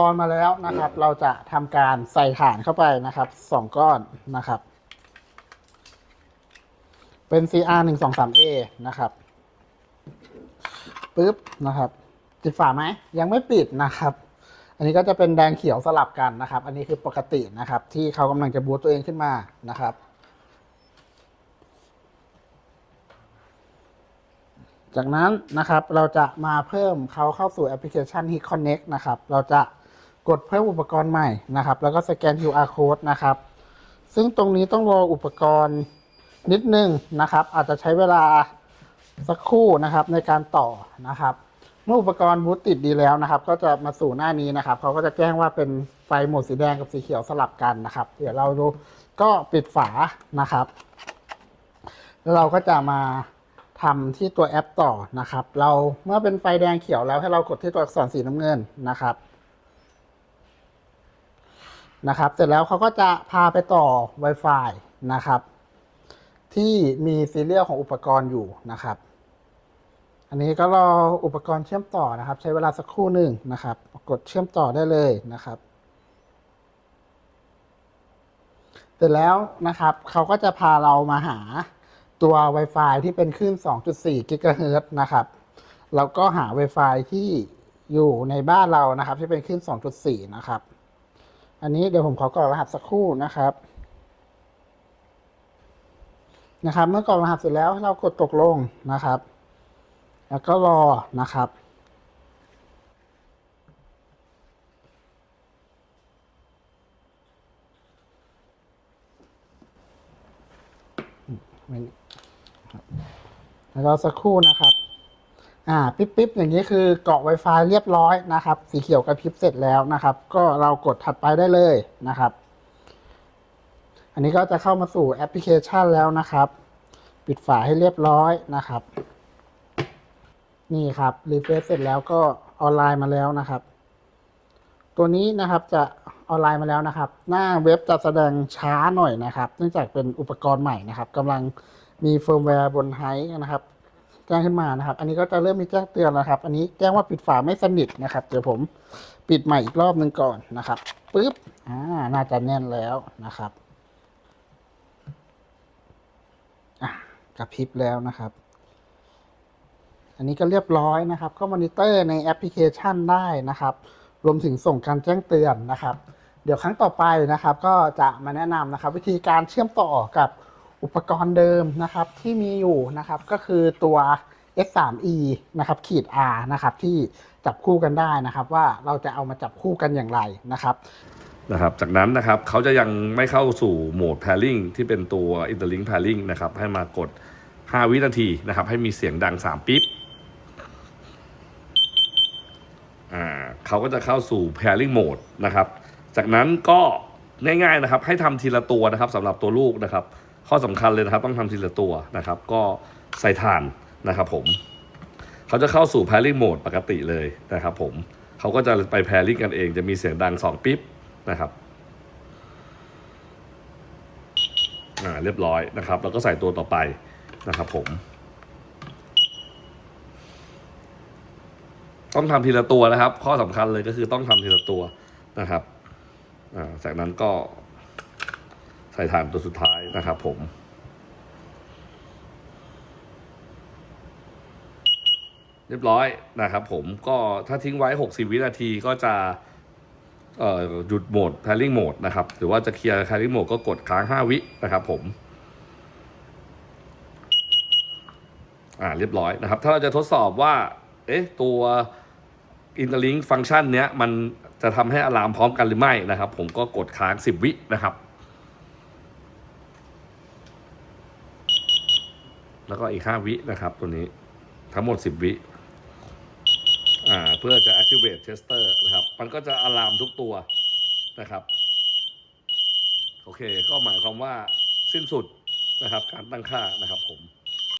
ตอนมาแล้วนะครับ เราจะทำการใส่ฐานเข้าไปนะครับสองก้อนนะครับ เป็น CR 1 2 3 A นะครับปึ๊บนะครับปิดฝาไหมยังไม่ปิดนะครับ อันนี้ก็จะเป็นแดงเขียวสลับกันนะครับ อันนี้คือปกตินะครับ ที่เขากำลังจะบูตตัวเองขึ้นมานะครับ จากนั้นนะครับเราจะมาเพิ่มเขาเข้าสู่แอปพลิเคชัน Hit Connect นะครับ เราจะ กดเพิ่มอุปกรณ์ใหม่นะครับ แล้วก็สแกน QR code นะครับ ซึ่งตรงนี้ต้องรออุปกรณ์นิดนึงนะครับ อาจจะใช้เวลาสักครู่นะครับในการต่อนะครับ เมื่ออุปกรณ์บูตติดดีแล้วนะครับ ก็จะมาสู่หน้านี้นะครับเขาก็จะแจ้งว่าเป็นไฟโหมดสีแดงกับสีเขียวสลับกันนะครับ เดี๋ยวเราดูก็ปิดฝานะครับ แล้วเราก็จะมาทำที่ตัวแอปต่อนะครับ เราเมื่อเป็นไฟแดงเขียวแล้วให้เรากดที่ตัวอักษรสีน้ำเงินนะครับ นะครับ เสร็จแล้วเขาก็จะพาไปต่อ Wi-Fi นะครับ ที่มีซีเรียลของอุปกรณ์อยู่นะครับ อันนี้ก็รออุปกรณ์เชื่อมต่อนะครับ ใช้เวลาสักครู่หนึ่งนะครับ กดเชื่อมต่อได้เลยนะครับ เสร็จแล้วนะครับเขาก็จะพาเรามาหาตัว Wi-Fi ที่เป็นคลื่น 2.4กิกะเฮิรตซ์นะครับ แล้วก็หา Wi-Fi ที่อยู่ในบ้านเรานะครับ ที่เป็นคลื่น 2.4 นะครับ อันนี้เดี๋ยวผมขอกรอกรหัสสักครู่นะครับนะครับ เมื่อกรอกรหัสเสร็จแล้วเรากดตกลงนะครับ แล้วก็รอนะครับแล้วสักครู่นะครับ อ่าปิ๊บปิ๊บอย่างนี้คือเกาะ Wi-Fi เรียบร้อยนะครับ สีเขียวกระพริบเสร็จแล้วนะครับ ก็เรากดถัดไปได้เลยนะครับ อันนี้ก็จะเข้ามาสู่แอปพลิเคชันแล้วนะครับ ปิดฝาให้เรียบร้อยนะครับ นี่ครับรีเฟรชเสร็จแล้วก็ออนไลน์มาแล้วนะครับ ตัวนี้นะครับจะออนไลน์มาแล้วนะครับ หน้าเว็บจะแสดงช้าหน่อยนะครับ เนื่องจากเป็นอุปกรณ์ใหม่นะครับกำลังมีเฟิร์มแวร์บนไฮนะครับ จ้งขึ้นมานะครับ อันนี้ก็จะเริ่มมีแจ้งเตือนแล้วครับ อันนี้แจ้งว่าปิดฝาไม่สนิทนะครับ เดี๋ยวผมปิดใหม่อีกรอบหนึ่งก่อนนะครับปึ๊บอ่าน่าจะแน่นแล้วนะครับอะกระพริบแล้วนะครับ อันนี้ก็เรียบร้อยนะครับ ก็มอนิเตอร์ในแอปพลิเคชันได้นะครับ รวมถึงส่งการแจ้งเตือนนะครับ เดี๋ยวครั้งต่อไปนะครับ ก็จะมาแนะนำนะครับ วิธีการเชื่อมต่อกับ อุปกรณ์เดิมนะครับที่มีอยู่นะครับก็คือตัว S3E นะครับขีด R นะครับที่จับคู่กันได้นะครับ ว่าเราจะเอามาจับคู่กันอย่างไรนะครับนะครับ จากนั้นนะครับเขาจะยังไม่เข้าสู่โหมด pairing ที่เป็นตัว interlink pairing นะครับให้มากด 5 วินาทีนะครับ ให้มีเสียงดัง 3 ปิ๊บอ่าเขาก็จะเข้าสู่ pairing mode นะครับ จากนั้นก็ง่ายๆนะครับ ให้ทำทีละตัวนะครับสำหรับตัวลูกนะครับ ข้อสำคัญเลยนะครับ ต้องทำทีละตัวนะครับ ก็ใส่ถ่านนะครับผมเขาจะเข้าสู่ pairing mode ปกติเลยนะครับผมเขาก็จะไป pairing กันเองจะมีเสียงดัง 2 ปิ๊บนะครับอ่าเรียบร้อยนะครับ แล้วก็ใส่ตัวต่อไปนะครับผม ต้องทำทีละตัวนะครับ ข้อสำคัญเลยก็คือต้องทำทีละตัวนะครับอ่าจากนั้นก็ ส่ฐานตัวสุดท้ายนะครับผมเรียบร้อยนะครับผมก็ถ้าทิ้งไว้ 60 วินาทีก็จะหยุดโหมด pairing mode นะครับ หรือว่าจะเคลียร์ pairing mode ก็กดค้าง 5 วินะครับผม อ่าเรียบร้อยนะครับ ถ้าเราจะทดสอบว่า เอ๊ะ ตัว interlink ฟังก์ชันเนี้ย มันจะทำให้อะลามพร้อมกันหรือไม่นะครับ ผมก็กดค้าง 10 วินะครับ แล้วก็อีก 5 วินะครับ ตัวนี้ทั้งหมด 10 วิอ่าเพื่อจะ activate tester นะครับ มันก็จะอะลามทุกตัวนะครับ โอเค ก็หมายความว่าสิ้นสุดนะครับ การตั้งค่านะครับผม